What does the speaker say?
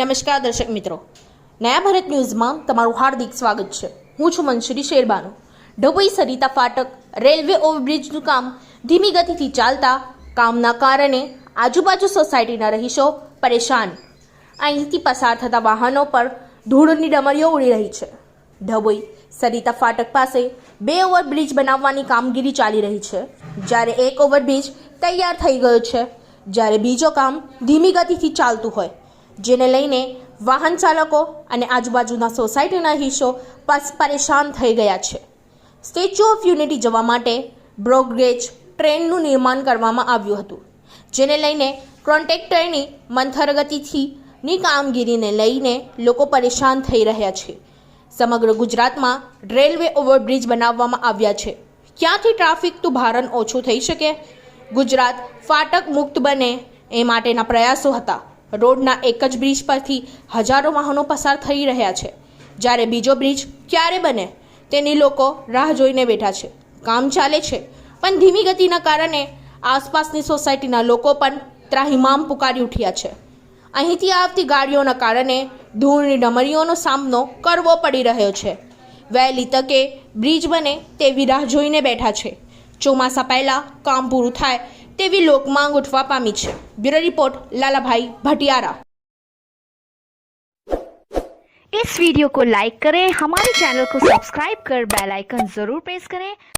નમસ્કાર દર્શક મિત્રો. નયા ભારત ન્યૂઝમાં તમારું હાર્દિક સ્વાગત છે. હું છું મનસુરી શેરબાનુ. ડભોઈ સરિતા ફાટક, રેલવે ઓવરબ્રિજનું કામ ધીમી ગતિથી ચાલતા કામના કારણે આજુબાજુ સોસાયટીના રહીશો પરેશાન. અહીંથી પસાર થતા વાહનો પર ધૂળની ડમરીઓ ઉડી રહી છે. ડભોઈ સરિતા ફાટક પાસે બે ઓવરબ્રિજ બનાવવાની કામગીરી ચાલી રહી છે. જ્યારે એક ઓવરબ્રિજ તૈયાર થઈ ગયો છે, જ્યારે બીજો કામ ધીમી ગતિથી ચાલતું હોય. જેને લઈને વાહન ચાલકો અને આજુબાજુના સોસાયટીના હિસ્સો પરેશાન થઈ ગયા છે. સ્ટેચ્યુ ઓફ યુનિટી જવા માટે બ્રોગરેજ ટ્રેનનું નિર્માણ કરવામાં આવ્યું હતું, જેને લઈને કોન્ટ્રાક્ટરની મંથરગતિથી ની કામગીરીને લઈને લોકો પરેશાન થઈ રહ્યા છે. સમગ્ર ગુજરાતમાં રેલવે ઓવરબ્રિજ બનાવવામાં આવ્યા છે. ક્યાંથી ટ્રાફિકનું ભારણ ઓછું થઈ શકે? ગુજરાત ફાટક મુક્ત બને એ માટેના પ્રયાસો હતા. રોડના એક જ બ્રિજ પરથી હજારો વાહનો પસાર થઈ રહ્યા છે. જ્યારે બીજો બ્રિજ ક્યારે બને, તેની લોકો રાહ જોઈને બેઠા છે. કામ ચાલે છે, પણ ધીમી ગતિના કારણે આસપાસની સોસાયટીના લોકો પણ ત્રાહિમામ પુકારી ઉઠ્યા છે. અહીંથી આવતી ગાડીઓના કારણે ધૂળની ડમરીઓનો સામનો કરવો પડી રહ્યો છે. વહેલી તકે બ્રિજ બને તેવી રાહ જોઈને બેઠા છે. ચોમાસા પહેલાં કામ પૂરું થાય તેવી લોકમાંગ ઉઠવા પામી છે બ્યુરો રિપોર્ટ લાલાભાઈ ભટિયારા इस वीडियो को लाइक करें हमारे चैनल को सब्सक्राइब कर बेल आइकन जरूर प्रेस करें